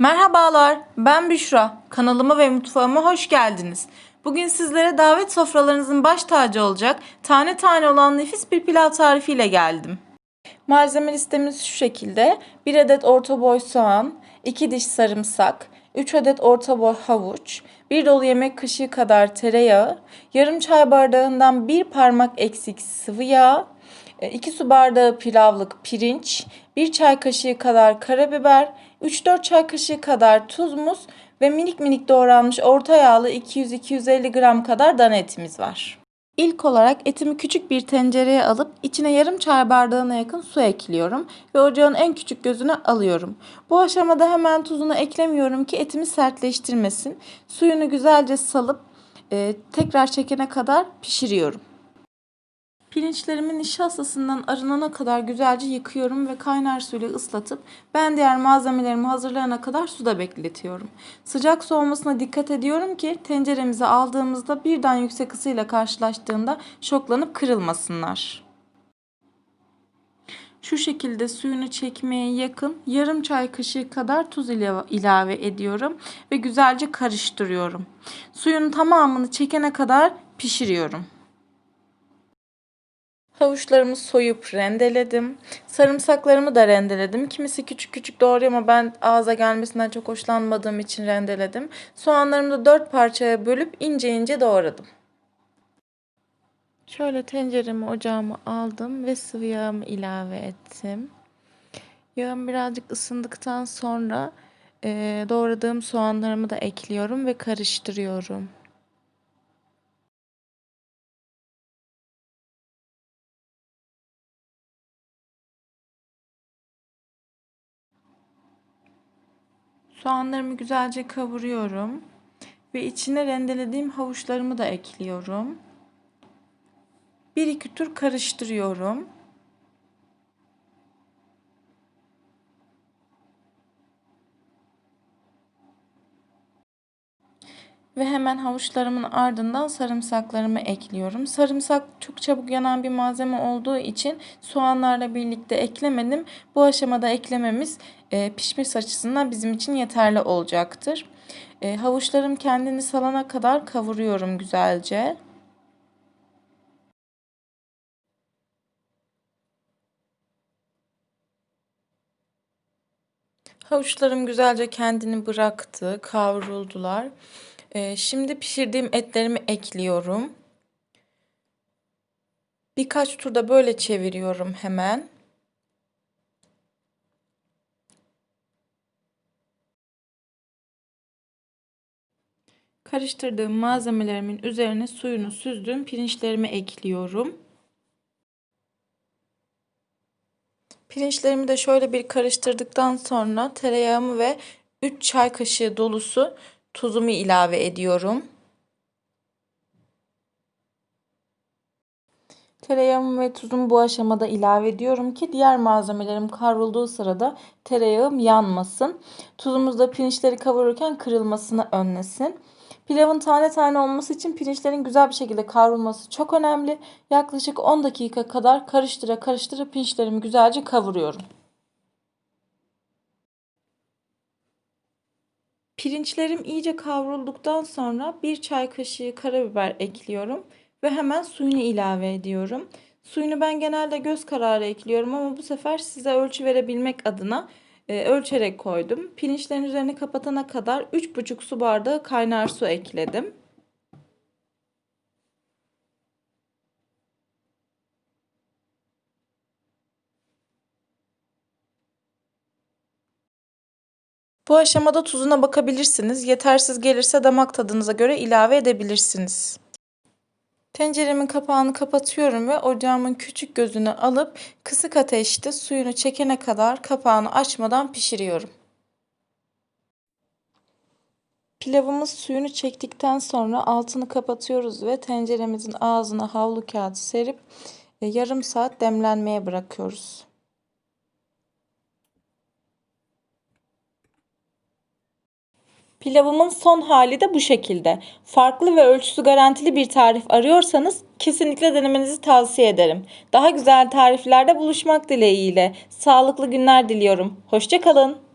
Merhabalar, ben Büşra. Kanalıma ve mutfağıma hoş geldiniz. Bugün sizlere davet sofralarınızın baş tacı olacak tane tane olan nefis bir pilav tarifiyle geldim. Malzeme listemiz şu şekilde. 1 adet orta boy soğan, 2 diş sarımsak, 3 adet orta boy havuç, 1 dolu yemek kaşığı kadar tereyağı, yarım çay bardağından bir parmak eksik sıvı yağ, 2 su bardağı pilavlık pirinç, 1 çay kaşığı kadar karabiber, 3-4 çay kaşığı kadar tuz muz ve minik minik doğranmış orta yağlı 200-250 gram kadar dana etimiz var. İlk olarak etimi küçük bir tencereye alıp içine yarım çay bardağına yakın su ekliyorum ve ocağın en küçük gözüne alıyorum. Bu aşamada hemen tuzunu eklemiyorum ki etimi sertleştirmesin. Suyunu güzelce salıp e, tekrar çekene kadar pişiriyorum. Pirinçlerimin nişastasından arınana kadar güzelce yıkıyorum ve kaynar suyla ıslatıp ben diğer malzemelerimi hazırlayana kadar suda bekletiyorum. Sıcak su olmasına dikkat ediyorum ki tenceremize aldığımızda birden yüksek ısıyla karşılaştığında şoklanıp kırılmasınlar. Şu şekilde suyunu çekmeye yakın yarım çay kaşığı kadar tuz ilave ediyorum ve güzelce karıştırıyorum. Suyun tamamını çekene kadar pişiriyorum. Havuçlarımı soyup rendeledim. Sarımsaklarımı da rendeledim. Kimisi küçük küçük doğruyor ama ben ağza gelmesinden çok hoşlanmadığım için rendeledim. Soğanlarımı da dört parçaya bölüp ince ince doğradım. Şöyle tenceremi ocağıma aldım ve sıvı yağımı ilave ettim. Yağım birazcık ısındıktan sonra doğradığım soğanlarımı da ekliyorum ve karıştırıyorum. Soğanlarımı güzelce kavuruyorum ve içine rendelediğim havuçlarımı da ekliyorum. Bir iki tur karıştırıyorum. Ve hemen havuçlarımın ardından sarımsaklarımı ekliyorum. Sarımsak çok çabuk yanan bir malzeme olduğu için soğanlarla birlikte eklemedim. Bu aşamada eklememiz e, pişmesi açısından bizim için yeterli olacaktır. E, havuçlarım kendini salana kadar kavuruyorum güzelce. Havuçlarım güzelce kendini bıraktı, kavruldular. Ee, şimdi pişirdiğim etlerimi ekliyorum. Birkaç turda böyle çeviriyorum hemen. Karıştırdığım malzemelerimin üzerine suyunu süzdüğüm pirinçlerimi ekliyorum. Pirinçlerimi de şöyle bir karıştırdıktan sonra tereyağımı ve 3 çay kaşığı dolusu tuzumu ilave ediyorum. Tereyağımı ve tuzumu bu aşamada ilave ediyorum ki diğer malzemelerim kavrulduğu sırada tereyağım yanmasın. Tuzumuz da pirinçleri kavururken kırılmasını önlesin. Pilavın tane tane olması için pirinçlerin güzel bir şekilde kavrulması çok önemli. Yaklaşık 10 dakika kadar karıştıra karıştıra pirinçlerimi güzelce kavuruyorum. Pirinçlerim iyice kavrulduktan sonra bir çay kaşığı karabiber ekliyorum ve hemen suyunu ilave ediyorum. Suyunu ben genelde göz kararı ekliyorum ama bu sefer size ölçü verebilmek adına e, ölçerek koydum. Pirinçlerin üzerini kapatana kadar 3,5 su bardağı kaynar su ekledim. Bu aşamada tuzuna bakabilirsiniz. Yetersiz gelirse damak tadınıza göre ilave edebilirsiniz. Tenceremin kapağını kapatıyorum ve ocağımın küçük gözünü alıp kısık ateşte suyunu çekene kadar kapağını açmadan pişiriyorum. Pilavımız suyunu çektikten sonra altını kapatıyoruz ve tenceremizin ağzına havlu kağıdı serip e, yarım saat demlenmeye bırakıyoruz. Pilavımın son hali de bu şekilde. Farklı ve ölçüsü garantili bir tarif arıyorsanız kesinlikle denemenizi tavsiye ederim. Daha güzel tariflerde buluşmak dileğiyle. Sağlıklı günler diliyorum. Hoşçakalın.